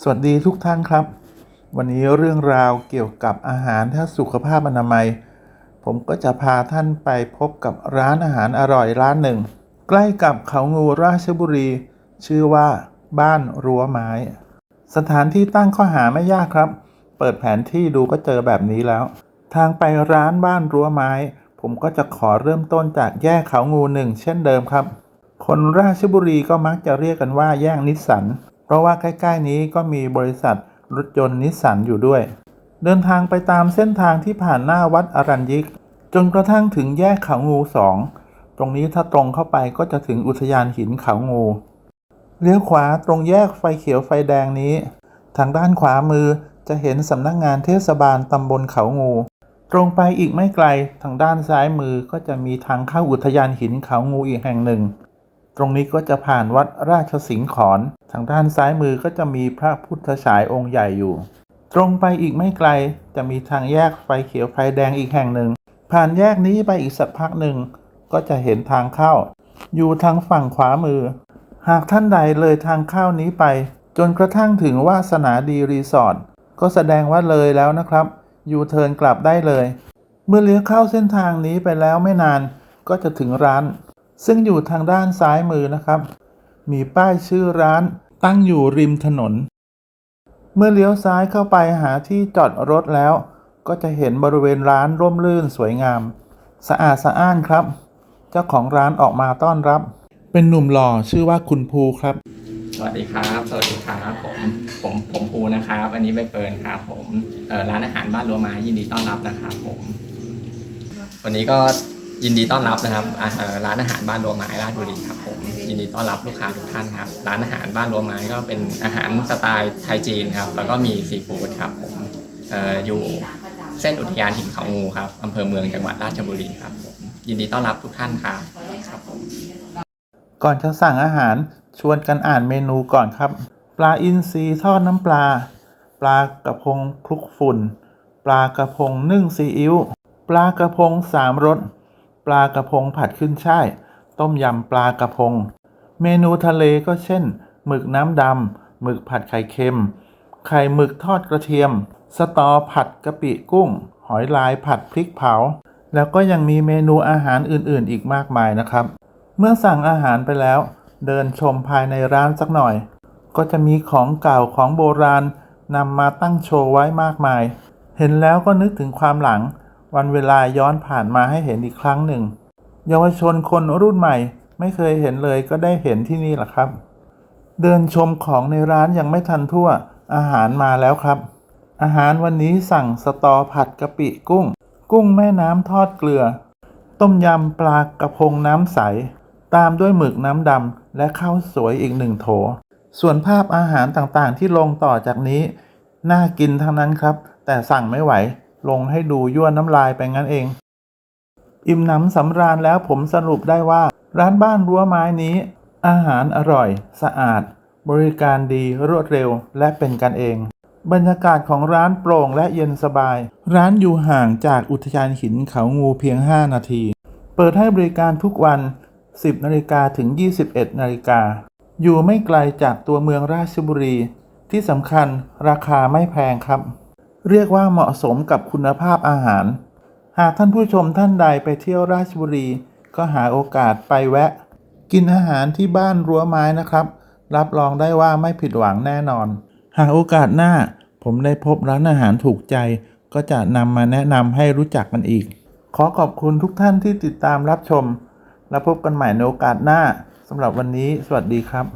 สวัสดีทุกท่านครับ วันนี้เรื่องราวเกี่ยวกับอาหารถ้าสุขภาพอนามัย ผมก็จะพาท่านไปพบกับร้านอาหารอร่อยร้านหนึ่ง ใกล้กับเขางูราชบุรี ชื่อว่า บ้านรั้วไม้ สถานที่ตั้งข้อหาไม่ยากครับ เปิดแผนที่ดูก็เจอแบบนี้แล้ว ทางไปร้านบ้านรั้วไม้ ผมก็จะขอเริ่มต้นจากแยกเขางูหนึ่งเช่นเดิมครับ คนราชบุรีก็มักจะเรียกกันว่าแยกนิสสัน ราะว่าใกล้ๆนี้ก็มีบริษัทรถยนต์นิสสันอยู่ด้วย เดินทางไปตามเส้นทางที่ผ่านหน้าวัดอรัญยิก จนกระทั่งถึงแยกเขางูสอง ตรงนี้ถ้าตรงเข้าไปก็จะถึงอุทยานหินเขางู เลี้ยวขวาตรงแยกไฟเขียวไฟแดงนี้ ทางด้านขวามือจะเห็นสำนักงานเทศบาลตำบลเขางู ตรงไปอีกไม่ไกลทางด้านซ้ายมือก็จะมีทางเข้าอุทยานหินเขางูอีกแห่งหนึ่ง ตรงนี้ก็จะผ่านวัดราชสิงห์ขอน ทางด้านซ้ายมือก็จะมีพระพุทธฉายองค์ใหญ่อยู่ ตรงไปอีกไม่ไกลจะมีทางแยกไฟเขียวไฟแดงอีกแห่งหนึ่ง ผ่านแยกนี้ไปอีกสักพักหนึ่ง ก็จะเห็นทางเข้า อยู่ทางฝั่งขวามือ หากท่านใดเลยทางเข้านี้ไป จนกระทั่งถึงวาสนาดีรีสอร์ทก็แสดงว่าเลยแล้วนะครับ ยูเทิร์นกลับได้เลย เมื่อเลี้ยวเข้าเส้นทางนี้ไปแล้วไม่นานก็จะถึงร้าน ซึ่งอยู่ทางด้านซ้ายมือนะครับ มีป้ายชื่อร้าน ตั้งอยู่ริมถนน เมื่อเลี้ยวซ้ายเข้าไปหาที่จอดรถแล้ว ก็จะเห็นบริเวณร้านร่มรื่นสวยงาม สะอาดสะอ้านครับ เจ้าของร้านออกมาต้อนรับ เป็นหนุ่มหล่อชื่อว่าคุณภูครับ สวัสดีครับ สวัสดีครับผมผมผมภูนะครับอันนี้ใบเฟิร์นครับผมเอ่อร้านอาหารบ้านรัวไม้ยินดีต้อนรับนะครับผม วันนี้ก็ ยินดีต้อนรับนะครับร้านอาหารบ้านรัวไม้ราชบุรีครับผมยินดีต้อนรับลูกค้าทุกท่านครับ ร้านอาหารบ้านรัวไม้ก็เป็นอาหารสไตล์ไทยจีนครับ แล้วก็มีซีฟู้ดครับผมเอ่ออยู่เส้นอุทยานหินเขางูครับอำเภอเมืองจังหวัดราชบุรีครับผมยินดีต้อนรับทุกท่านครับครับผมก่อนจะสั่งอาหารชวนกันอ่านเมนูก่อนครับ ปลาอินทรีทอดน้ำปลา ปลากระพงคลุกฝุ่น ปลากระพงนึ่งซีอิ๊วปลากระพงสามรส ปลากระพงผัดขึ้นช่าย ต้มยำปลากระพง เมนูทะเลก็เช่น หมึกน้ำดำ หมึกผัดไข่เค็ม ไข่หมึกทอดกระเทียม สตอผัดกะปิกุ้ง หอยลายผัดพริกเผา แล้วก็ยังมีเมนูอาหารอื่นๆ อีกมากมายนะครับ เมื่อสั่งอาหารไปแล้ว เดินชมภายในร้านสักหน่อย ก็จะมีของเก่าของโบราณนำมาตั้งโชว์ไว้มากมาย เห็นแล้วก็นึกถึงความหลัง วันเวลาย้อนผ่านมาให้เห็นอีกครั้งหนึ่ง เยาวชนคนรุ่นใหม่ไม่เคยเห็นเลยก็ได้เห็นที่นี่แหละครับ เดินชมของในร้านยังไม่ทันทั่ว อาหารมาแล้วครับ อาหารวันนี้สั่งสตอผัดกะปิกุ้ง กุ้งแม่น้ำทอดเกลือ ต้มยำปลากระพงน้ำใส ตามด้วยหมึกน้ำดำและข้าวสวยอีกหนึ่งโถ ส่วนภาพอาหารต่างๆที่ลงต่อจากนี้ น่ากินทั้งนั้นครับ แต่สั่งไม่ไหว ลงให้ดูยั่วน้ำลายไปงั้นเอง อิ่มหนำสำราญแล้วผมสรุปได้ว่า ร้านบ้านรั้วไม้นี้ อาหารอร่อย สะอาด บริการดีรวดเร็วและเป็นกันเอง บรรยากาศของร้านโปร่งและเย็นสบาย ร้านอยู่ห่างจากอุทยานหินเขางูเพียง 5 นาที เปิดให้บริการทุกวัน 10นาฬิกาถึง 21นาฬิกาอยู่ไม่ไกลจากตัวเมืองราชบุรี ที่สำคัญราคาไม่แพงครับ เรียกว่าเหมาะสมกับคุณภาพอาหาร หากท่านผู้ชมท่านใดไปเที่ยวราชบุรี ก็หาโอกาสไปแวะ กินอาหารที่บ้านรั้วไม้นะครับ รับรองได้ว่าไม่ผิดหวังแน่นอน หากโอกาสหน้า ผมได้พบร้านอาหารถูกใจ ก็จะนำมาแนะนำให้รู้จักกันอีก ขอขอบคุณทุกท่านที่ติดตามรับชม แล้วพบกันใหม่ในโอกาสหน้าสำหรับวันนี้ สวัสดีครับ